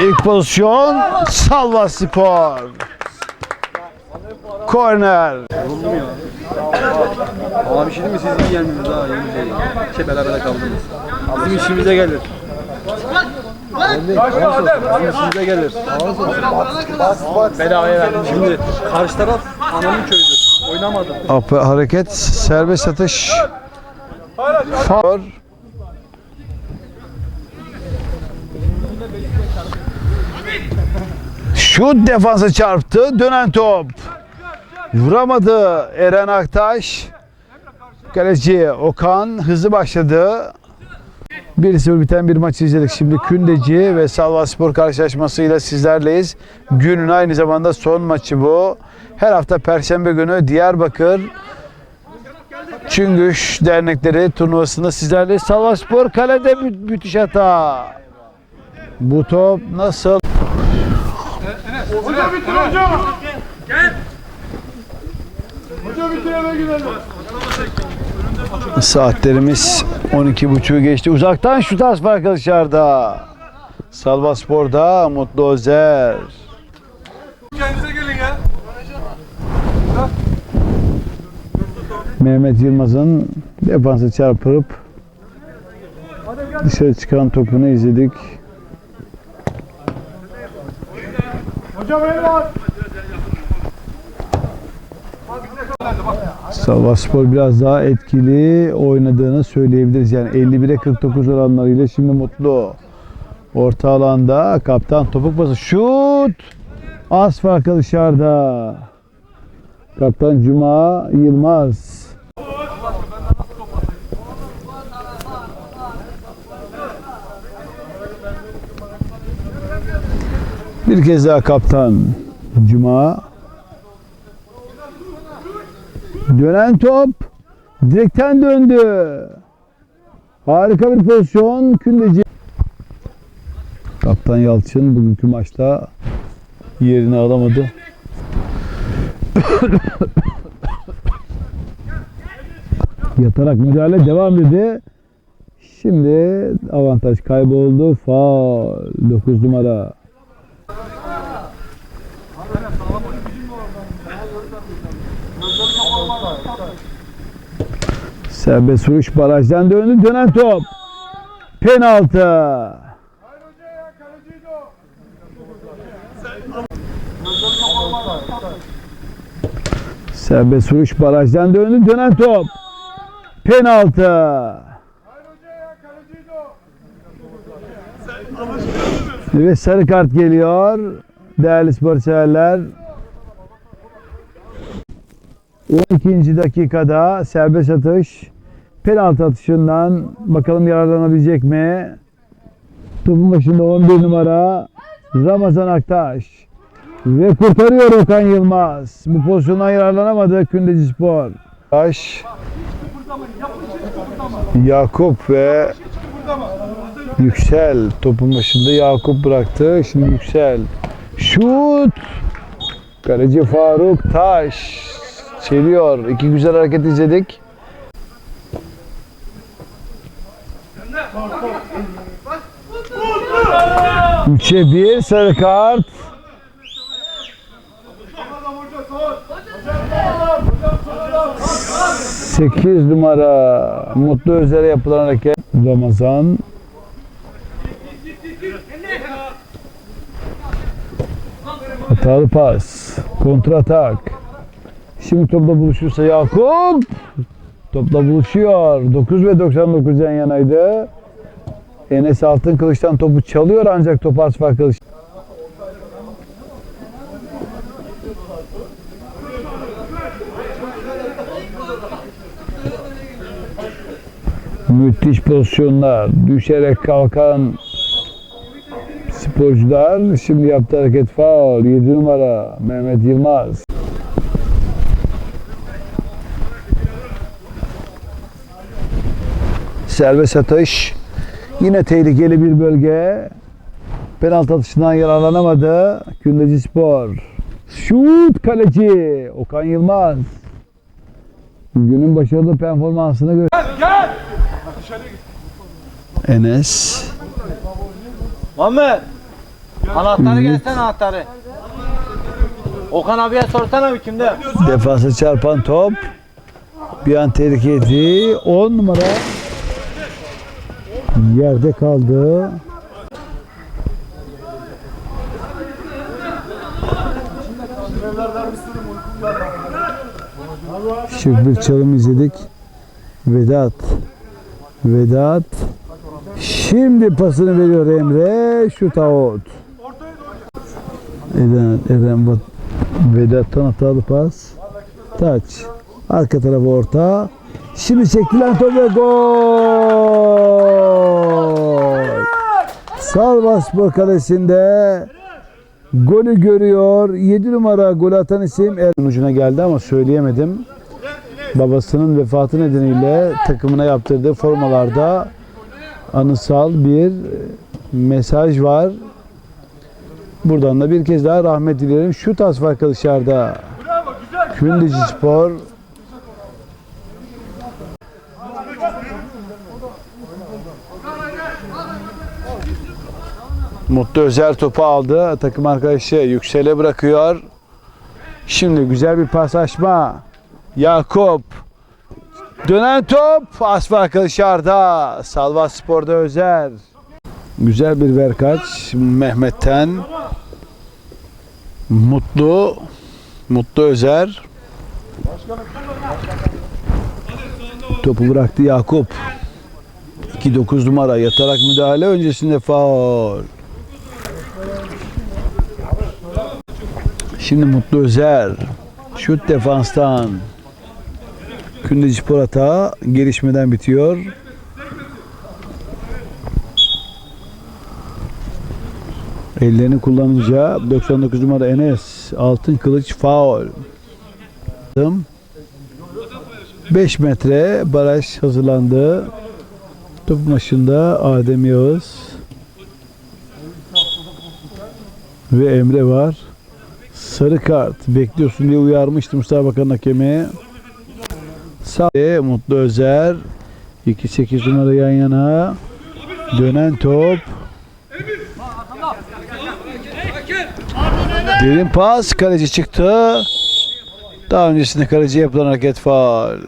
İlk pozisyon Salva Spor. Korner. Abi bir şey mi? Siz iyi gelmiyorsunuz ha. Yeni şey. Şey beraber kaldınız. Bizim işimize gelir. Bizim işimize gelir. Bedavaya verdim. Şimdi karşı taraf anamın köyüdür. Oynamadım. Apa- Hareket serbest atış. Faul. Şut defansa çarptı. Dönen top. Vuramadı Eren Aktaş. Kaleci Okan hızlı başladı. 1-0 biten bir maç izledik. Şimdi Kündeci ve Salva Spor karşılaşmasıyla sizlerleyiz. Günün aynı zamanda son maçı bu. Her hafta Perşembe günü Diyarbakır Çüngüş dernekleri turnuvasında sizlerle Salva Spor kalede mü- müthiş hata. Bu top nasıl? Hoca bitir hocam. Gel. Hoca bitir eve gidelim. Saatlerimiz 12.30'u geçti. Uzaktan şut asma arkadaşlarda. Salva Spor'da Mutlu Özer. Mehmet Yılmaz'ın defansa çarpıp dışarı çıkan topunu izledik. Hocam Spor biraz daha etkili oynadığını söyleyebiliriz. Yani 51'e 49 oranlarıyla şimdi mutlu. Orta alanda kaptan topuk bası. Şut! Az farklı dışarıda. Kaptan Cuma Yılmaz. Bir kez daha kaptan Cuma. Dönen top direkten döndü. Harika bir pozisyon. Kündeci. Kaptan Yalçın bugünkü maçta yerini alamadı. Yatarak müdahale devam dedi. Şimdi avantaj kayboldu. Faul 9 numara. Serbest vuruş barajdan döndü. Dönen top. Penaltı. Serbest vuruş barajdan döndü. Dönen top. Penaltı. Ve sarı kart geliyor. Değerli spor severler. 12. dakikada serbest atış. Penaltı atışından bakalım yararlanabilecek mi? Topun başında 11 numara Ramazan Aktaş. Ve kurtarıyor Okan Yılmaz. Bu pozisyondan yararlanamadı Kündeci Spor. Aktaş. Yakup ve Yüksel topun başında Yakup bıraktı. Şimdi Yüksel. Şut. Kaleci Faruk Taş çeliyor. İki güzel hareket izledik. Üçe bir sarı kart. 8 numara Mutlu Özer'e yapılan hareket. Ramazan. Hatalı pas. Kontra atak. Şimdi topla buluşursa Yakup. Topla buluşuyor. 9 ve 99 yan yanaydı. Enes Altın Kılıç'tan topu çalıyor ancak top az farklı. Müthiş pozisyonlar. Düşerek kalkan sporcular. Şimdi yaptı hareket faul. 7 numara Mehmet Yılmaz. Serbest atış. Yine tehlikeli bir bölge. Penaltı atışından yararlanamadı. Kündeci Spor. Şut kaleci Okan Yılmaz. Günün başarılı performansına göre Enes Muhammed. Anahtarı gelsene anahtarı. Okan abiye sorsana bir kimde? defansa çarpan top bir an tehlikeli 10 numara yerde kaldı. Şık bir çalım izledik. Vedat. Vedat. Şimdi pasını veriyor Emre. Şut out. Eren, Eren Vedat'tan hatalı pas. Taç. Arka tarafa orta. Şimdi çekilen top ve gol. Salvaspor kalesinde golü görüyor. 7 numara gol atan isim Eren ucuna geldi ama söyleyemedim. Babasının vefatı nedeniyle takımına yaptırdığı formalarda anısal bir mesaj var. Buradan da bir kez daha rahmet dilerim. Şut az farkı dışarıda. Kündücü Spor Mutlu Özer topu aldı. Takım arkadaşı yüksele bırakıyor. Şimdi güzel bir paslaşma. Yakup. Dönen top. Az farkı dışarıda. Salva Spor'da Özer. Güzel bir verkaç Mehmet'ten. Mutlu. Mutlu Özer. Topu bıraktı Yakup. 2-9 numara yatarak müdahale öncesinde faul. Şimdi Mutlu Özer. Şut defanstan. Kündeci Spor hata gelişmeden bitiyor. Ellerini kullanınca 99 numara Enes altın kılıç faul. 5 metre baraj hazırlandı. Top başında Adem Yağız ve Emre var. Sarı kart bekliyorsun diye uyarmıştı Mustafa hakemi. Sağ Mutlu Özer 2-8 numara yan yana dönen top Derin pas kaleci çıktı. Daha öncesinde kaleci yapılan hareket faul.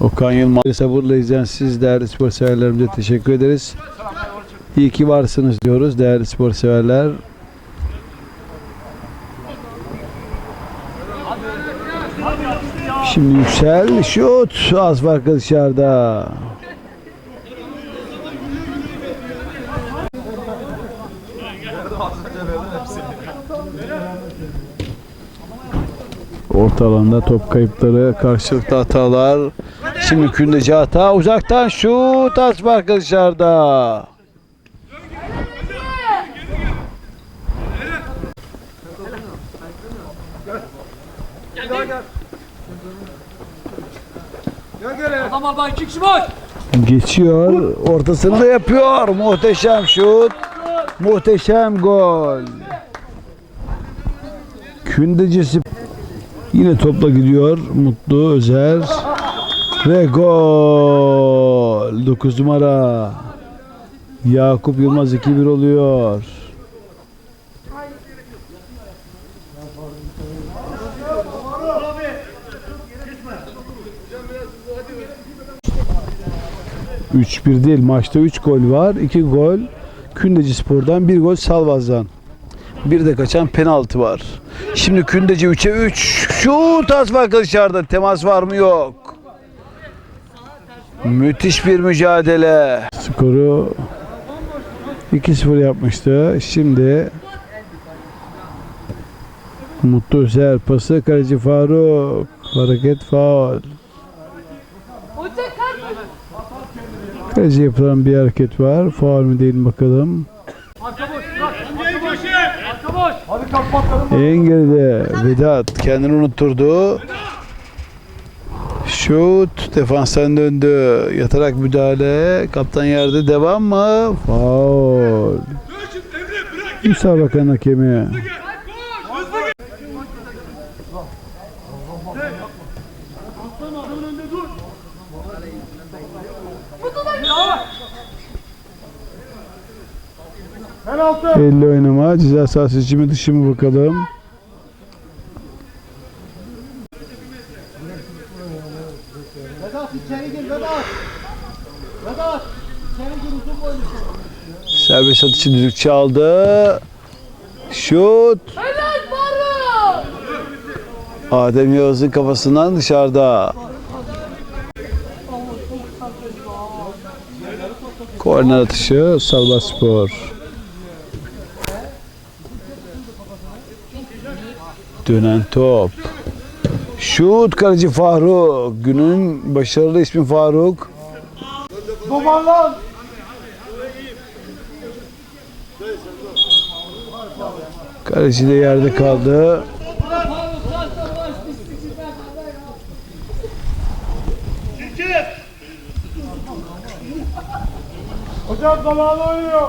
Okan Yılmaz sabırla izleyen siz değerli spor severlerimize teşekkür ederiz. İyi ki varsınız diyoruz değerli spor severler. Şimdi yüksel şut az farklı dışarıda. Orta alanda top kayıpları, karşılıklı hatalar. Şimdi kündeci hata uzaktan şut az farklı dışarıda. Adam var iki kişi var. Geçiyor. Ortasını da yapıyor. Muhteşem şut. Muhteşem gol. Kündecisi yine topla gidiyor. Mutlu Özer. Ve gol. 9 numara. Yakup Yılmaz 2-1 oluyor. Üç bir değil. Maçta 3 gol var. 2 gol Kündeci Spor'dan, 1 gol Salvaz'dan. Bir de kaçan penaltı var. Şimdi Kündeci 3'e 3. Şut az farklı dışarıda. Temas var mı? Yok. Müthiş bir mücadele. Skoru 2-0 yapmıştı. Şimdi Mutlu Özer pası kaleci Faruk. Hareket faul. Kaleci yapılan bir hareket var. Faul mü değil mi bakalım. En geride Vedat kendini unutturdu. Şut defanstan döndü. Yatarak müdahale. Kaptan yerde devam mı? Faul. Müsabakanın hakemi. Elle oynama. Ceza sahası içi mi dışı mı bakalım. Vedat içeri gir Vedat. Vedat. İçeri gir uzun boylu. Serbest atışı düdük çaldı. Şut. Adem Yağız'ın kafasından dışarıda. Korner atışı Salva Spor. Dönen top. Şut kaleci Faruk. Günün başarılı ismi Faruk. Duman lan. Kaleci de yerde kaldı. Hocam zamanı oynuyor.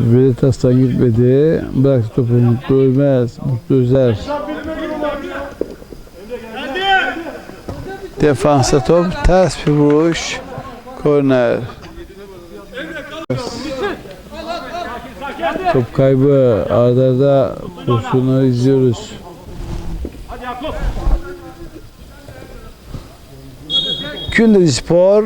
Veritas'tan gitmedi. Bıraktı topu Mutlu Ölmez. Mutlu Özer. Defansa top. Ters bir vuruş. Korner. Top kaybı. Arda arda pozisyonları izliyoruz. Kündezi Spor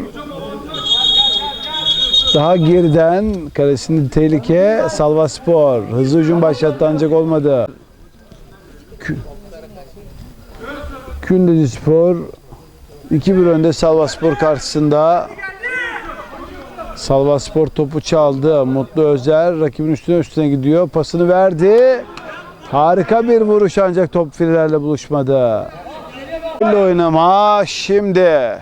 daha geriden kalesinde tehlike Salva Spor. Hızlı hücum başlattı ancak olmadı. Kü- Kündezi Spor 2-1 önde Salva Spor karşısında. Salva Spor topu çaldı. Mutlu Özer rakibin üstüne üstüne gidiyor. Pasını verdi. Harika bir vuruş ancak top filelerle buluşmadı. Oynama şimdi.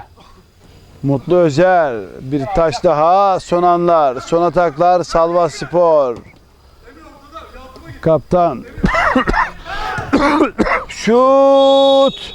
Mutlu Özer bir taş daha son anlar son ataklar Salva Spor. Kaptan. Şut